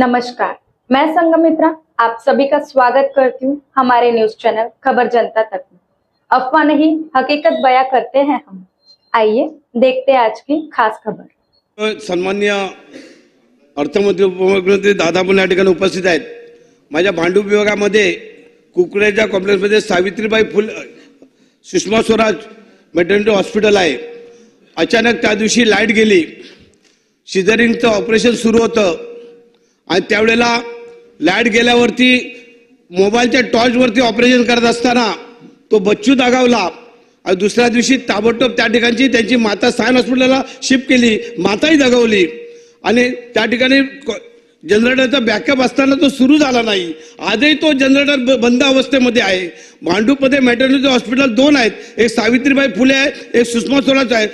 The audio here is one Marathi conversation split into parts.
नमस्कार मैं संगमित्रा आप सभी का स्वागत करती हूँ हमारे न्यूज चैनल खबर जनता तक में। अफवाह नहीं हकीकत बयां करते हैं हम। आइए देखते हैं आज की खास खबर। सन्मान्य अर्थमंत्री उपमुख्यमंत्री दादा पण या ठिकाणी उपस्थित आहेत. माझ्या भांडूप विभागामध्ये कुकड्याच्या कॉम्प्लेक्समध्ये सावित्रीबाई फुल सुषमा स्वराज मेटर्निटी हॉस्पिटल आहे. अचानक त्या दिवशी लाइट गेली. सिझरिंगचं ऑपरेशन सुरू होतं. आणि त्यावेळेला लाइट गेल्यावरती मोबाईलच्या टॉर्चवरती ऑपरेशन करत असताना तो बच्चू दागावला. आणि दुसऱ्या दिवशी ताबडतोब त्या ठिकाणची त्यांची माता सायन हॉस्पिटलला शिफ्ट केली. माताही दगावली. आणि त्या ठिकाणी क- जनरेटरचा बॅकअप असताना तो सुरू झाला नाही. आजही तो जनरेटर ब- बंद अवस्थेमध्ये आहे. भांडूपमध्ये मॅटर्निटी हॉस्पिटल दोन आहेत. एक सावित्रीबाई फुले आहे एक सुषमा स्वराज आहे.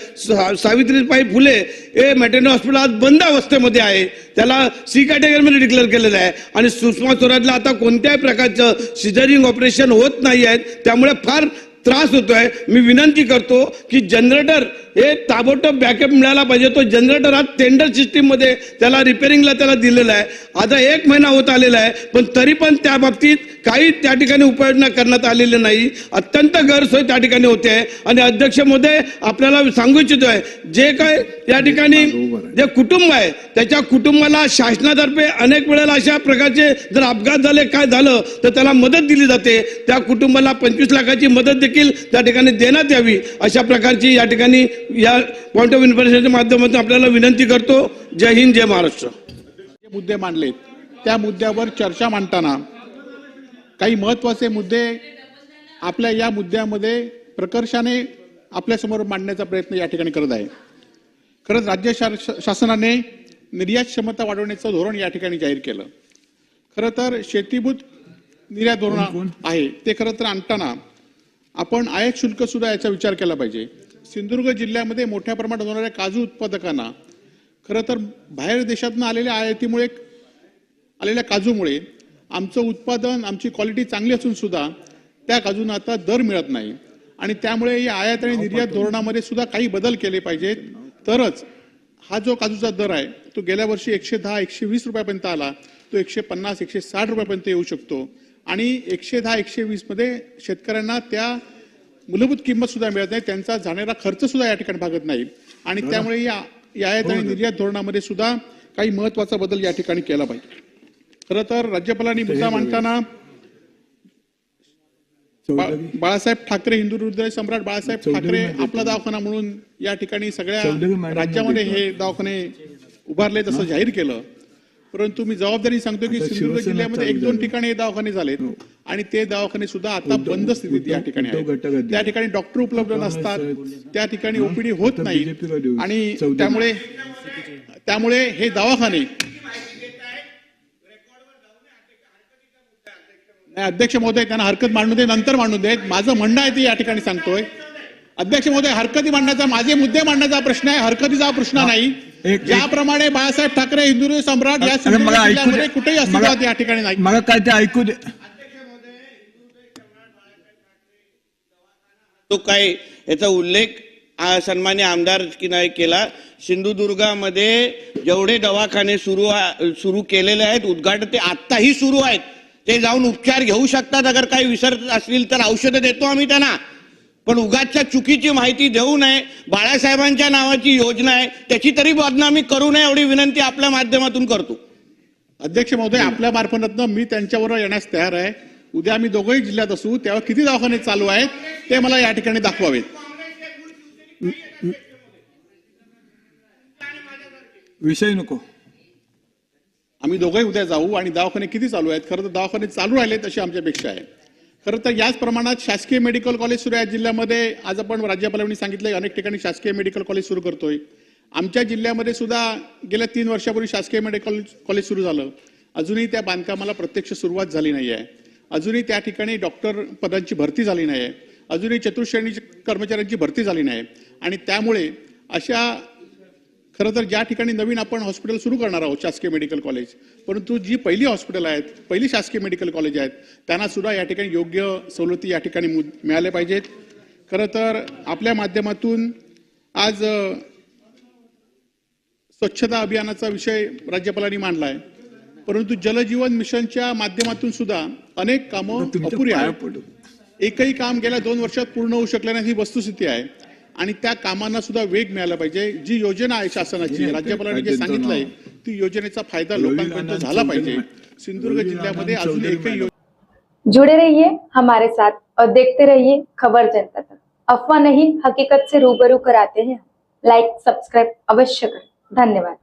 सावित्रीबाई फुले हे मॅटर्निटी हॉस्पिटल आज बंद अवस्थेमध्ये आहे. त्याला सी कॅटेगरीमध्ये डिक्लेअर केलेलं आहे. आणि सुषमा स्वराजला आता कोणत्याही प्रकारचं सिझरिंग ऑपरेशन होत नाही आहेत त्यामुळे फार त्रास होतोय. मी विनंती करतो की जनरेटर हे ताबडतोब बॅकअप मिळाला पाहिजे. तो जनरेटर हा टेंडर सिस्टीममध्ये त्याला रिपेअरिंगला त्याला दिलेला आहे. आता एक महिना होत आलेला आहे पण तरी पण त्या बाबतीत काही त्या ठिकाणी उपाययोजना करण्यात आलेली नाही. अत्यंत गैरसोय त्या ठिकाणी होते. आहे आणि अध्यक्ष महोदय आपल्याला सांगू इच्छितोय जे काय या ठिकाणी जे कुटुंब आहे त्याच्या कुटुंबाला शासनातर्फे अनेक वेळेला अशा प्रकारचे जर अपघात झाले काय झालं तर त्याला मदत दिली जाते. त्या कुटुंबाला पंचवीस लाखाची मदत देखील त्या ठिकाणी देण्यात यावी अशा प्रकारची या ठिकाणी या पॉईंट ऑफ इन्फॉर्मेशनच्या माध्यमातून आपल्याला विनंती करतो. जय हिंद जय महाराष्ट्र. मुद्दे मांडलेत त्या मुद्द्यावर चर्चा मांडताना काही महत्त्वाचे मुद्दे आपल्या या मुद्द्यामध्ये प्रकर्षाने आपल्यासमोर मांडण्याचा प्रयत्न या ठिकाणी करत आहे. खरंच राज्य शा- शासनाने निर्यात क्षमता वाढवण्याचं धोरण या ठिकाणी जाहीर केलं. खरं तर शेतीभूत निर्यात धोरण आहे ते खरं तर आणताना आपण आयात शुल्क सुद्धा याचा विचार केला पाहिजे. सिंधुदुर्ग जिल्ह्यामध्ये मोठ्या प्रमाणात होणाऱ्या काजू उत्पादकांना खरं तर बाहेर देशातनं आलेल्या आयातीमुळे आलेल्या काजूमुळे आमचं उत्पादन आमची क्वालिटी चांगली असून सुद्धा त्या काजूंना आता दर मिळत नाही. आणि त्यामुळे या आयात आणि निर्यात धोरणामध्ये सुद्धा काही बदल केले पाहिजेत. तरच हा जो काजूचा दर आहे तो गेल्या वर्षी एकशे दहा एकशे वीस रुपयापर्यंत आला. तो एकशे पन्नास एकशे साठ रुपयापर्यंत येऊ शकतो. आणि एकशे दहा एकशे वीसमध्ये शेतकऱ्यांना त्या मूलभूत किंमत सुद्धा मिळत नाही. त्यांचा जाणारा खर्च सुद्धा या ठिकाणी भागत नाही. आणि त्यामुळे या या आयात आणि निर्यात धोरणामध्ये सुद्धा काही महत्त्वाचा बदल या ठिकाणी केला पाहिजे. खरं तर राज्यपालांनी मुद्दा मांडताना बाळासाहेब ठाकरे हिंदू हृदय सम्राट बाळासाहेब ठाकरे आपला दवाखाना म्हणून या ठिकाणी सगळ्या राज्यामध्ये हे दवाखाने उभारले तसं जाहीर केलं. परंतु मी जबाबदारी सांगतो की सिंधुदुर्ग जिल्ह्यामध्ये एक दोन ठिकाणी हे दवाखाने झालेत आणि ते दवाखाने सुद्धा आता बंद स्थितीत या ठिकाणी आहेत. त्या ठिकाणी डॉक्टर उपलब्ध नसतात. त्या ठिकाणी ओपीडी होत नाही आणि त्यामुळे त्यामुळे हे दवाखाने अध्यक्ष महोदय त्यांना हरकत मांडू दे नंतर मांडू देत माझं म्हणणं आहे ते या ठिकाणी सांगतोय. अध्यक्ष महोदय हरकती मांडण्याचा माझे मुद्दे मांडण्याचा प्रश्न आहे. हरकतीचा हा प्रश्न नाही ज्याप्रमाणे बाळासाहेब ठाकरे हिंदू सम्राट या कुठेही अस्तित्वात या ठिकाणी नाही. मला काय ते ऐकू दे. तो काय याचा उल्लेख आ, सन्मान्य आमदार की नाही केला? सिंधुदुर्गामध्ये जेवढे दवाखाने सुरू सुरू केलेले आहेत उद्घाटन ते आत्ताही सुरू आहेत. ते जाऊन उपचार घेऊ शकतात. अगर काही विसरत असतील तर औषधं देतो आम्ही त्यांना. पण उगाचच्या चुकीची माहिती देऊ नये. बाळासाहेबांच्या नावाची योजना आहे. त्याची तरी बदनामी करू नये एवढी विनंती आपल्या माध्यमातून करतो. अध्यक्ष महोदय आपल्या मार्फतनं मी त्यांच्याबरोबर येण्यास तयार आहे. उद्या आम्ही दोघंही जिल्ह्यात असू. तेव्हा किती दवाखाने चालू आहेत ते मला या ठिकाणी दाखवावेत. विषय नको. आम्ही दोघंही उद्या जाऊ आणि दवाखाने किती चालू आहेत? खरं तर दवाखाने चालू राहिलेत अशी आमच्यापेक्षा आहे. खरं तर याच प्रमाणात शासकीय मेडिकल कॉलेज सुरू आहे जिल्ह्यामध्ये. आज आपण राज्यपालांनी सांगितलं अनेक ठिकाणी शासकीय मेडिकल कॉलेज सुरू करतोय. आमच्या जिल्ह्यामध्ये सुद्धा गेल्या तीन वर्षापूर्वी शासकीय मेडिकल कॉलेज सुरू झालं. अजूनही त्या बांधकामाला प्रत्यक्ष सुरुवात झाली नाही आहे अजूनही त्या ठिकाणी डॉक्टर पदांची भरती झाली नाही आहे अजूनही चतुश्रेणी कर्मचाऱ्यांची भरती झाली नाही आणि त्यामुळे अशा खरं तर ज्या ठिकाणी नवीन आपण हॉस्पिटल सुरू करणार आहोत शासकीय मेडिकल कॉलेज परंतु जी पहिली हॉस्पिटल आहेत पहिली शासकीय मेडिकल कॉलेज आहेत त्यांना सुद्धा या ठिकाणी योग्य सवलती या ठिकाणी मिळाल्या पाहिजेत. खरं तर आपल्या माध्यमातून आज स्वच्छता अभियानाचा विषय राज्यपालांनी मांडला आहे परंतु जलजीवन मिशनच्या माध्यमातून सुद्धा अनेक कामं अपुरी आहेत. एकही काम गेल्या दोन वर्षात पूर्ण होऊ शकलं नाही ही वस्तुस्थिती आहे. आणि त्या कामांना सुद्धा वेग मिळाला पाहिजे. जी योजना आहे शासनाची राज्यपालांनी जे सांगितलंय ती योजनेचा फायदा लोकांपर्यंत झाला पाहिजे. सिंधुदुर्ग जिल्ह्यामध्ये अजून एकही योजना जुड़े रहिए हमारे साथ और देखते रहिए खबर जनता तक. अफवाह नहीं हकीकत से रूबरू कराते हैं लाइक सब्सक्राइब अवश्य करें. धन्यवाद.